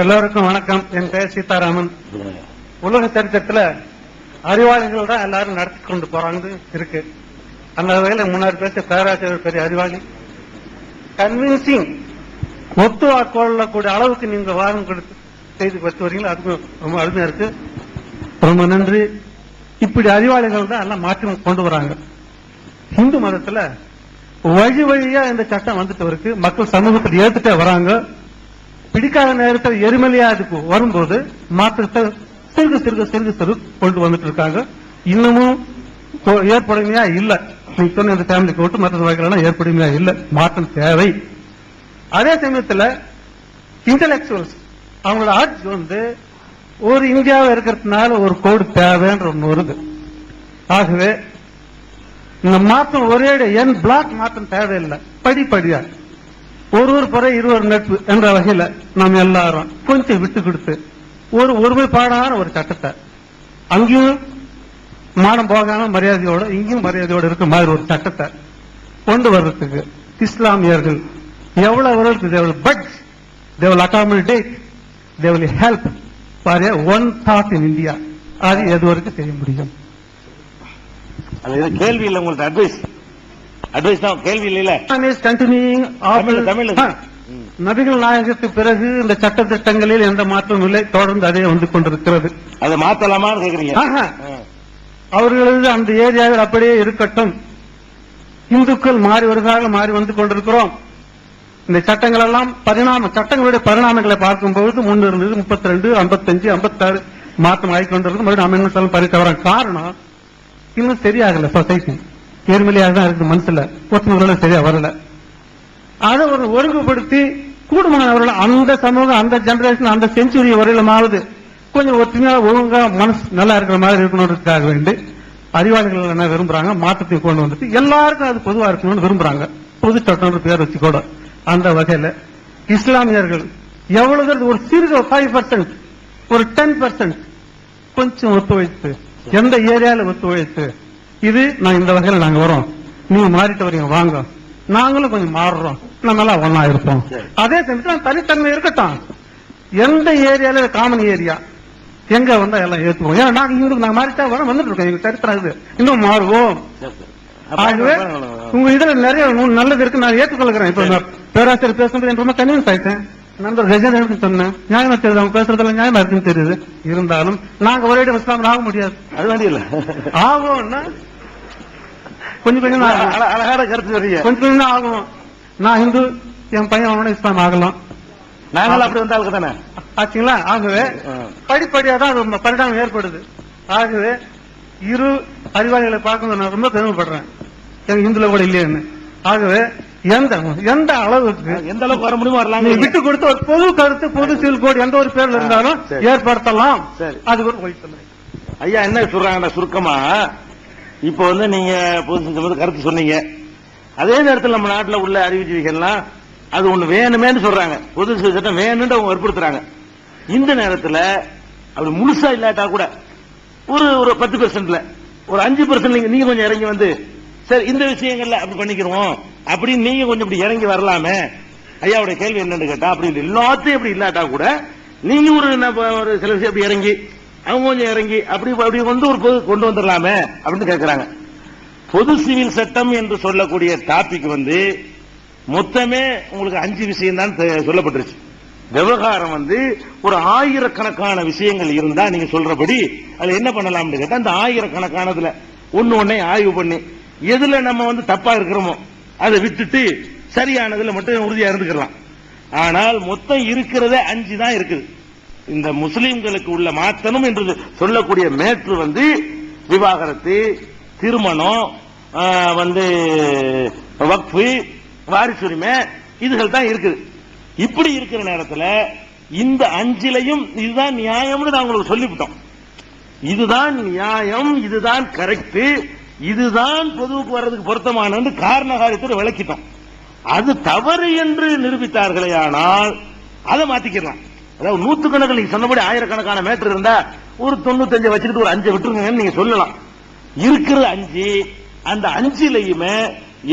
எல்லோருக்கும் வணக்கம். என் பெயர் சீதாராமன். உலக சரித்திரத்தில் அறிவாளிகள் தான் எல்லாரும் நடத்தி கொண்டு போறாங்க இருக்கு. அந்த வகையில் முன்னாடி பேச பேராசிரியர் பெரிய அறிவாளி. கன்வின்சிங் ஒத்து கொள்ளக்கூடிய அளவுக்கு நீங்க வாரம் கொடுத்து செய்து வச்சு வரீங்களா அதுக்கும் ரொம்ப அருமையா இருக்கு. ரொம்ப நன்றி. இப்படி அறிவாளிகள் தான் எல்லாம் மாற்றம் கொண்டு வராங்க. இந்து மதத்துல வழி வழியா இந்த சட்டம் வந்துட்டு இருக்கு. மக்கள் சமூகத்தில் ஏத்துட்டே வராங்க. பிடிக்காத நேரத்தில் எரிமலையா அதுக்கு வரும்போது மாற்றத்தை சிறுக சிறுக சிறுக சிறு கொண்டு வந்துட்டு இருக்காங்க இன்னமும் ஏற்படுமையா இல்ல. நீங்க சொன்ன இந்த ஃபேமிலிக்கு விட்டு மற்ற வகைகள் ஏற்படுமையா இல்ல. மாற்றம் தேவை. அதே சமயத்துல இன்டலெக்சுவல்ஸ் அவங்களோட ஆட்சி வந்து ஒரு இந்தியாவை இருக்கிறதுனால ஒரு கோடு தேவைன்ற ஒன்று வருது. ஆகவே இந்த மாற்றம் ஒரே என் பிளாக் மாற்றம் தேவையில்லை. படிப்படியா. ஒரு ஒரு இருவர் நட்பு என்ற வகையில நாம் எல்லாரும் கொஞ்சம் விட்டு கொடுத்து ஒரு ஒருமைப்பாடான ஒரு சட்டத்தை. அங்கேயும் மானம் போகாம மரியாதையோட இங்கேயும் மரியாதையோட இருக்க மாதிரி ஒரு சட்டத்தை கொண்டு வர்றதுக்கு இஸ்லாமியர்கள் எவ்வளவு அவர்களுக்கு they but budge they will accommodate they will help for a one அது எது வரைக்கும் செய்ய முடியும்? கேள்வி இல்லை உங்களுக்கு அட்வைஸ் அட்வைஸ் தான் கேள்வி இல்ல is continuing தமிழ்ல, தமிழ்ல. ஆ. நபிகள் நாயகத்துக்கு பிறகு இந்த சட்ட திட்டங்களில் எந்த மாற்றமும் இல்லை. தொடர்ந்து அதே வந்து கொண்டிருக்கிறது. அதை மாத்தலாமான்னு கேக்குறீங்க. அவர்களது அந்த ஏரியாவில் அப்படியே இருக்கட்டும். இந்துக்கள் மாறி வருவதாக மாறி வந்து கொண்டிருக்கிறோம். இந்த சட்டங்கள் எல்லாம் பரிணாம சட்டங்களுடைய பரிணாமங்களை பார்க்கும்போது முன்னு இருந்தது முப்பத்தி ரெண்டு ஐம்பத்தஞ்சு ஐம்பத்தாறு மாற்றம் ஆகிக்கொண்டிருக்கு மறுபடியும் அமெண்ட்மெண்ட்ஸ் எல்லாம் பறிக்க வர காரணம் இன்னும் சரியாகல சொசைட்டி ஏர்மலையாக தான் இருக்குது மனசுல. ஒருத்தவங்களும் சரியா வரல. அதை ஒரு ஒழுங்குபடுத்தி கூடுமானவர்கள் அந்த சமூகம் அந்த ஜெனரேஷன் அந்த செஞ்சுரி வரையிலுமாவது கொஞ்சம் ஒற்றுமையா ஒழுங்கா மனசு நல்லா இருக்கிற மாதிரி இருக்கணுன்றதுக்காக வேண்டி அறிவாளிகள் என்ன விரும்புறாங்க? மாற்றத்தை கொண்டு வந்துட்டு எல்லாருக்கும் அது பொதுவா இருக்கணும்னு விரும்புறாங்க. பொது சட்டம்னு பேர் வச்சு கூட அந்த வகையில இஸ்லாமியர்கள் எவ்வளவு ஒரு சிறு ஃபைவ் பர்சன்ட் ஒரு டென் பர்சன்ட் கொஞ்சம் ஒத்துழைத்து எந்த ஏரியால ஒத்துழைத்து இது நான் இந்த வகையில நாங்க வரோம். நீங்க மாறிட்டு வரீங்க வாங்க. நாங்களும் கொஞ்சம் மாறுறோம். நம்ம எல்லாம் ஒன்னா இருப்போம். அதே சமயத்துல தனித்தன்மை இருக்கட்டும். எந்த ஏரியால காமன் ஏரியா எங்க வந்தா எல்லாம் ஏத்துவோம் ஏன்னா நாங்க இங்க நாங்க மாறிட்டா வரோம் வந்துட்டு இருக்கோம். எங்க சரித்திரம் இது இன்னும் மாறுவோம். ஆகவே. உங்க இதுல நிறைய நல்லது இருக்கு. நான் ஏற்றுக்கொள்கிறேன். இப்ப நான் பேராசிரியர் பேசும்போது எனக்கு ரொம்ப கன்வின்ஸ் ஆயிட்டேன் நண்பர் கஜேந்திரனுக்கு சொன்னேன். நியாயமா தெரியுது? அவங்க பேசுறதெல்லாம் நியாயமா இருக்குன்னு தெரியுது. இருந்தாலும் நாங்க ஒரே இடம் இஸ்லாம் ஆக முடியாது. அது வேண்டிய இல்ல ஆகும்னா கொஞ்சம் கொஞ்சம் அழகான கருத்து சொல்றீங்க கொஞ்சம் கொஞ்சம் ஆகும் நான் இந்து என் பையன் அவனோட இஸ்லாம் ஆகலாம். நாங்களும் அப்படி வந்தாலும் தானே? ஆச்சுங்களா? ஆகவே. படிப்படியா தான் அது பரிணாமம் ஏற்படுது. ஆகவே இரு அறிவாளிகளை பார்க்கணும் நான் ரொம்ப பெருமைப்படுறேன். எங்க இந்துல கூட இல்லையேன்னு. ஆகவே எந்த எந்த அளவுக்கு எந்த அளவுக்கு வர முடியுமோ நீ வரலாங்க விட்டு கொடுத்த ஒரு பொது கருத்து பொது சிவில் கோடு எந்த ஒரு பேர்ல இருந்தாலும். ஏற்படுத்தலாம். சரி. அது ஒரு வழித்தன்மை ஐயா என்ன சொல்றாங்கன்னா சுருக்கமா இப்ப வந்து நீங்க பொது செஞ்ச கருத்து சொன்னீங்க. அதே நேரத்தில் நம்ம நாட்டில் உள்ள அறிவுஜீவிகள்லாம் அது ஒண்ணு வேணுமேன்னு சொல்றாங்க. பொது சட்டம் வேணும்னு அவங்க வற்புறுத்துறாங்க. இந்த நேரத்தில் அப்படி முழுசா இல்லாட்டா கூட ஒரு ஒரு பத்து பெர்சென்ட்ல ஒரு அஞ்சு பெர்சென்ட் நீங்க நீங்க கொஞ்சம் இறங்கி வந்து சரி இந்த விஷயங்கள்ல அப்படி பண்ணிக்கிறோம் அப்படின்னு நீங்க கொஞ்சம் இப்படி இறங்கி வரலாமே. ஐயாவுடைய கேள்வி என்னன்னு கேட்டா அப்படி எல்லாத்தையும் இப்படி இல்லாட்டா கூட நீங்க ஒரு நம்ம ஒரு சில விஷயம் அப்படி இறங்கி அவங்க கொஞ்சம் இறங்கி அப்படி அப்படி வந்து ஒரு பொது கொண்டு வந்துடலாமே அப்படின்னு கேட்கிறாங்க பொது சிவில் சட்டம் என்று சொல்லக்கூடிய டாபிக் வந்து மொத்தமே உங்களுக்கு அஞ்சு விஷயம் தான் சொல்லப்பட்டுருச்சு. விவகாரம் வந்து ஒரு ஆயிரக்கணக்கான விஷயங்கள் இருந்தா நீங்க சொல்றபடி அதுல என்ன பண்ணலாம்னு கேட்டா அந்த ஆயிரக்கணக்கானதுல ஒன்னு ஒன்னே ஆய்வு பண்ணி எதுல நம்ம வந்து தப்பா இருக்கிறோமோ அதை விட்டுட்டு சரியானதுல மட்டும் உறுதியா இருந்துக்கலாம். ஆனால் மொத்தம் இருக்கிறதே அஞ்சு தான் இருக்குது. இந்த முஸ்லீம்களுக்கு உள்ள மாற்றணும் என்று சொல்லக்கூடிய மேற்று வந்து விவாகரத்து திருமணம் வந்து வக்ஃபு வாரிசுரிமை இதுகள் தான் இருக்குது. இப்படி இருக்கிற நேரத்தில் இந்த அஞ்சிலையும் இதுதான் நியாயம்னு நான் உங்களுக்கு சொல்லிவிட்டோம். இதுதான் நியாயம் இதுதான் கரெக்ட் இதுதான் பொதுவுக்கு வர்றதுக்கு பொருத்தமானது காரணகாரியத்தோடு விளக்கிட்டோம். அது தவறு என்று நிரூபித்தார்களே ஆனால் அதை மாத்திக்கலாம் அதாவது நூத்துக்கணக்கில் நீங்க சொன்னபடி ஆயிரக்கணக்கான மேட்டர் இருந்தா ஒரு தொண்ணூத்தஞ்சு வச்சுக்கிட்டு ஒரு அஞ்சு விட்டுருங்கன்னு நீங்க சொல்லலாம். இருக்கிற அஞ்சு அந்த அஞ்சிலையுமே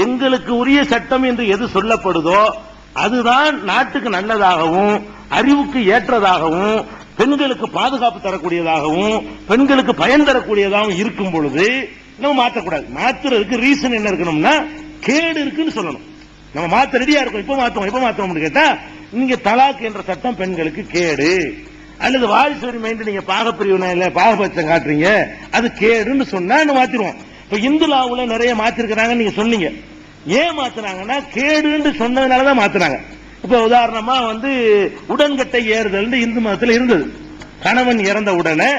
எங்களுக்கு உரிய சட்டம் என்று எது சொல்லப்படுதோ அதுதான் நாட்டுக்கு நல்லதாகவும் அறிவுக்கு ஏற்றதாகவும் பெண்களுக்கு பாதுகாப்பு தரக்கூடியதாகவும் பெண்களுக்கு பயன் தரக்கூடியதாகவும் இருக்கும் பொழுது நம்ம மாற்றக்கூடாது மாத்துறதுக்கு ரீசன் என்ன இருக்கணும்னா கேடு இருக்குன்னு சொல்லணும். நம்ம மாத்த ரெடியா இருக்கோம் இப்ப மாத்தோம் இப்ப மாத்தோம்னு கேட்டா நீங்க தலாக் என்ற சட்டம் பெண்களுக்கு கேடு. அல்லது வாரிசு உரிமை நீங்க பாகப்பிரிவினை பாகபட்சம் காட்டுறீங்க அது கேடுன்னு சொன்னா மாத்திருவோம். இப்ப இந்து லாவுல நிறைய மாத்திருக்கிறாங்க நீங்க சொன்னீங்க. ஏன் மாத்துனாங்கன்னா கேடுன்னு சொன்னதுனாலதான் மாத்துனாங்க. இப்ப உதாரணமா வந்து உடன்கட்டை ஏறுதல் இந்து மதத்துல இருந்தது. கணவன் இறந்த உடனே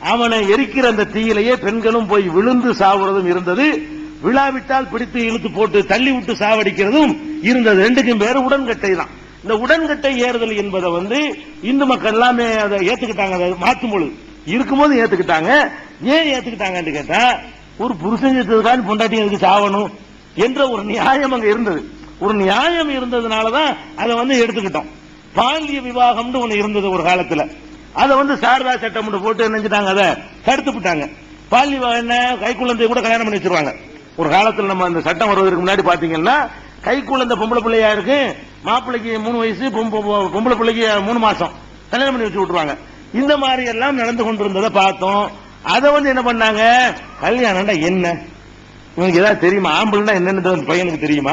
அவனை எரிக்கிற அந்த தீயிலேயே பெண்களும் போய் விழுந்து சாவுறதும் இருந்தது. விழாவிட்டால் பிடித்து இழுத்து போட்டு தள்ளி விட்டு சாவடிக்கிறதும் இருந்தது. ரெண்டுக்கும் பேரு உடன்கட்டை தான். இந்த உடன்கட்டை ஏறுதல் என்பதை வந்து இந்து மக்கள் எல்லாமே அதை ஏத்துக்கிட்டாங்க அதை மாற்றும் பொழுது. இருக்கும்போது ஏத்துக்கிட்டாங்க ஏன் ஏத்துக்கிட்டாங்கன்னு கேட்டா ஒரு புருஷன் செத்ததுக்கான பொண்டாட்டி எதுக்கு சாவணும் என்ற ஒரு நியாயம் அங்க இருந்தது. ஒரு நியாயம் இருந்ததுனாலதான் அதை வந்து எடுத்துக்கிட்டோம். பாலிய விவாகம்னு ஒண்ணு இருந்தது ஒரு காலத்துல. அதை வந்து சாரதா சட்டம் போட்டு நினைச்சிட்டாங்க அதை தடுத்து விட்டாங்க. பாலிய என்ன? கைக்குழந்தை கூட கல்யாணம் பண்ணி வச்சிருவாங்க. ஒரு காலத்துல நம்ம அந்த சட்டம் வருவதற்கு முன்னாடி பாத்தீங்கன்னா கைக்குழந்தை பொம்பளை பிள்ளையா இருக்கு மாப்பிள்ளைக்கு மூணு வயசு பொம்ப- பொம்பளை பிள்ளைக்கு மூணு மாசம். கல்யாணம் பண்ணி வச்சு விட்டுருவாங்க. இந்த மாதிரி எல்லாம் நடந்து கொண்டிருந்ததை பார்த்தோம். அதை வந்து என்ன பண்ணாங்க? கல்யாணம்டா என்ன? இவனுக்கு ஏதாவது தெரியுமா? ஆம்பளைண்டா என்னன்னு பையனுக்கு தெரியுமா?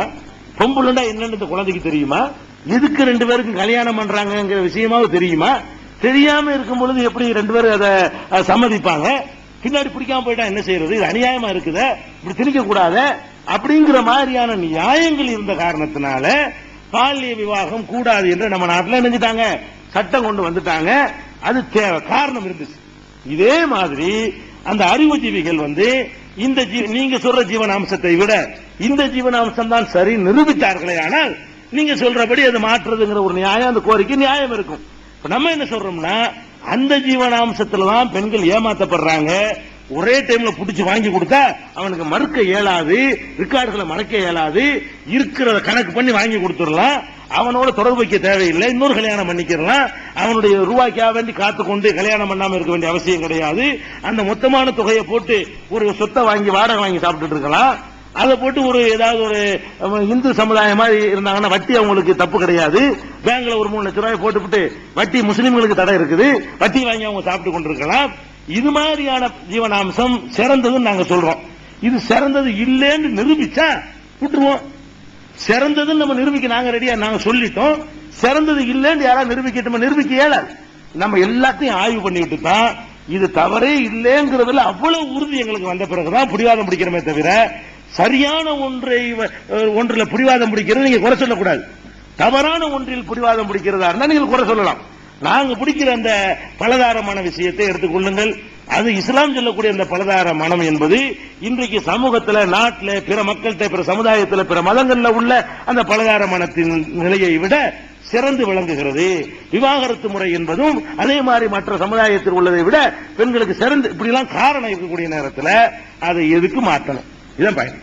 பொம்பளைண்டா என்னன்னு குழந்தைக்கு தெரியுமா? எதுக்கு ரெண்டு பேருக்கும் கல்யாணம் பண்றாங்கிற விஷயமாவது தெரியுமா? தெரியாம இருக்கும் பொழுது எப்படி ரெண்டு பேரும் அதை சம்மதிப்பாங்க? பின்னாடி பிடிக்காம போயிட்டா என்ன செய்யறது? இது அநியாயமா இருக்குதே. இப்படி திணிக்க கூடாத அப்படிங்கிற மாதிரியான நியாயங்கள் இருந்த காரணத்தினால பாலிய விவாகம் கூடாது என்று நம்ம நாட்டில் நினைஞ்சிட்டாங்க. சட்டம் கொண்டு வந்துட்டாங்க. அது தேவை. காரணம் இருந்துச்சு. இதே மாதிரி அந்த அறிவுஜீவிகள் வந்து இந்த நீங்க சொல்ற ஜீவனாம்சத்தை விட இந்த ஜீவனாம்சம் தான் சரி நிரூபித்தார்களே. ஆனால் நீங்க சொல்றபடி அது மாற்றுறதுங்கிற ஒரு நியாயம் அந்த கோரிக்கை நியாயம் இருக்கும். நம்ம என்ன சொல்றோம்னா அந்த ஜீவனாம்சத்துல தான் பெண்கள் ஏமாத்தப்படுறாங்க. ஒரே டைம்ல புடிச்சு வாங்கி கொடுத்தா அவனுக்கு மறுக்க இயலாது ரெக்கார்டுகளை மறக்க இயலாது இருக்கிறத கணக்கு பண்ணி வாங்கி கொடுத்துடலாம். அவனோட தொடர்பு வைக்க தேவையில்லை இன்னொரு கல்யாணம் பண்ணிக்கிறலாம். அவனுடைய ரூபாய்க்காக வேண்டி காத்து கொண்டு கல்யாணம் பண்ணாம இருக்க வேண்டிய அவசியம் கிடையாது. அந்த மொத்தமான தொகையை போட்டு ஒரு சொத்தை வாங்கி வாடகை வாங்கி சாப்பிட்டுட்டு இருக்கலாம். அதை போட்டு ஒரு ஏதாவது ஒரு இந்து சமுதாயம் மாதிரி இருந்தாங்கன்னா வட்டி அவங்களுக்கு தப்பு கிடையாது. பேங்க்ல ஒரு மூணு லட்சம் ரூபாய் போட்டுவிட்டு வட்டி முஸ்லீம்களுக்கு தடை இருக்குது. வட்டி வாங்கி அவங்க சாப்பிட்டு கொண்டிருக்கலாம். இது மாதிரியான ஜீவனாம்சம் சிறந்ததுன்னு நாங்க சொல்றோம். இது சிறந்தது இல்லைன்னு நிரூபிச்சா விட்டுருவோம். சிறந்ததுன்னு நம்ம நிரூபிக்க நாங்க ரெடியா நாங்க சொல்லிட்டோம். சிறந்தது இல்லைன்னு யாராவது நிரூபிக்கட்டும் நிரூபிக்க இயலாது. நம்ம எல்லாத்தையும் ஆய்வு பண்ணிவிட்டு தான் இது தவறே இல்லைங்கிறதுல அவ்வளவு உறுதி எங்களுக்கு வந்த பிறகுதான் பிடிவாதம் பிடிக்கிறமே தவிர சரியான ஒன்றை ஒன்றில் அஹ், பிடிவாதம் பிடிக்கிறது நீங்க குறை சொல்லக்கூடாது. தவறான ஒன்றில் பிடிவாதம் பிடிக்கிறதா இருந்தா நீங்கள் குறை சொல்லலாம். நாங்க பிடிக்கிற அந்த பலதாரமான விஷயத்தை எடுத்துக்கொள்ளுங்கள் அது இஸ்லாம் சொல்லக்கூடிய அந்த பலதார மனம் என்பது இன்றைக்கு சமூகத்தில் நாட்டில் பிற மக்கள்கிட்ட பிற சமுதாயத்தில் பிற மதங்களில் உள்ள அந்த பலதார மனத்தின் நிலையை விட சிறந்து விளங்குகிறது. விவாகரத்து முறை என்பதும் அதே மாதிரி மற்ற சமுதாயத்தில் உள்ளதை விட பெண்களுக்கு சிறந்து இப்படிலாம் காரணம் இருக்கக்கூடிய நேரத்தில் அதை எதுக்கு மாற்றணும்? இதான் பயன்.